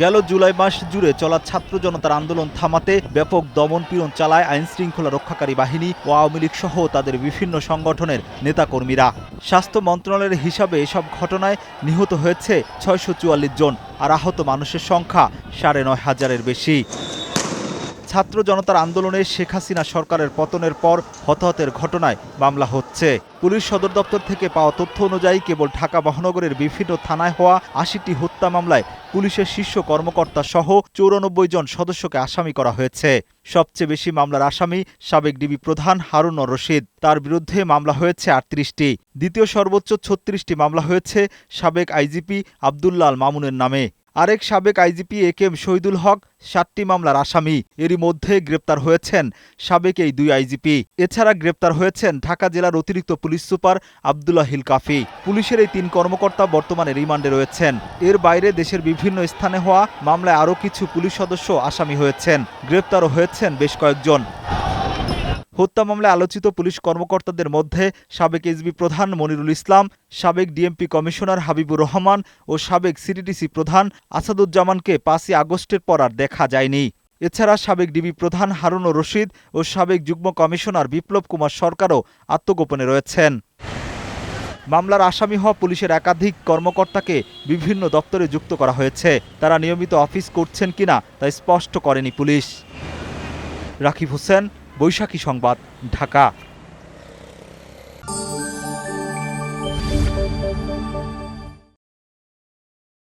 গেল জুলাই মাস জুড়ে চলা ছাত্র জনতার আন্দোলন থামাতে ব্যাপক দমন পীড়ন চালায় আইন শৃঙ্খলা রক্ষাকারী বাহিনী ও আওয়ামী লীগ সহ তাদের বিভিন্ন সংগঠনের নেতাকর্মীরা। স্বাস্থ্য মন্ত্রণালয়ের হিসাবে এসব ঘটনায় নিহত হয়েছে ছয়শো চুয়াল্লিশ জন আর আহত মানুষের সংখ্যা সাড়ে নয় হাজারের বেশি। ছাত্র জনতার আন্দোলনে শেখ হাসিনা সরকারের পতনের পর হতাহতের ঘটনায় মামলা হচ্ছে। পুলিশ সদর দপ্তর থেকে পাওয়া তথ্য অনুযায়ী কেবল ঢাকা মহানগরের বিভিন্ন থানায় হওয়া আশিটি হত্যা মামলায় পুলিশের শীর্ষ কর্মকর্তা সহ চৌরানব্বই জন সদস্যকে আসামি করা হয়েছে। সবচেয়ে বেশি মামলার আসামি সাবেক ডিবি প্রধান হারুন রশিদ। তার বিরুদ্ধে মামলা হয়েছে আটত্রিশটি। দ্বিতীয় সর্বোচ্চ ছত্রিশটি মামলা হয়েছে সাবেক আইজিপি আবদুল্লাল মামুনের নামে। আরেক সাবেক IGP A K M Shahidul Haque, সাতটি মামলার আসামি। এরই মধ্যে গ্রেপ্তার হয়েছেন সাবেক এই দুই আইজিপি। এছাড়া গ্রেপ্তার হয়েছেন ঢাকা জেলার অতিরিক্ত পুলিশ সুপার আবদুল্লাহ হিল কাফি। পুলিশের এই তিন কর্মকর্তা বর্তমানে রিমান্ডে রয়েছেন। এর বাইরে দেশের বিভিন্ন স্থানে হওয়া মামলায় আরও কিছু পুলিশ সদস্য আসামি হয়েছেন। গ্রেপ্তারও হয়েছেন বেশ কয়েকজন। হত্যা মামলায় আলোচিত পুলিশ কর্মকর্তাদের মধ্যে সাবেক এসবি প্রধান মনিরুল ইসলাম, সাবেক ডিএমপি কমিশনার হাবিবুর রহমান ও সাবেক সিডিডিসি প্রধান আসাদুজ্জামানকে পাঁচই আগস্টের পর আর দেখা যায়নি। এছাড়া সাবেক ডিবি প্রধান হারুন রশিদ ও সাবেক যুগ্ম কমিশনার বিপ্লব কুমার সরকারও আত্মগোপনে রয়েছেন। মামলার আসামি হওয়া পুলিশের একাধিক কর্মকর্তাকে বিভিন্ন দপ্তরে যুক্ত করা হয়েছে। তারা নিয়মিত অফিস করছেন কিনা তা স্পষ্ট করেনি পুলিশ। রাকিব হোসেন বৈশাখী সংবাদ ঢাকা।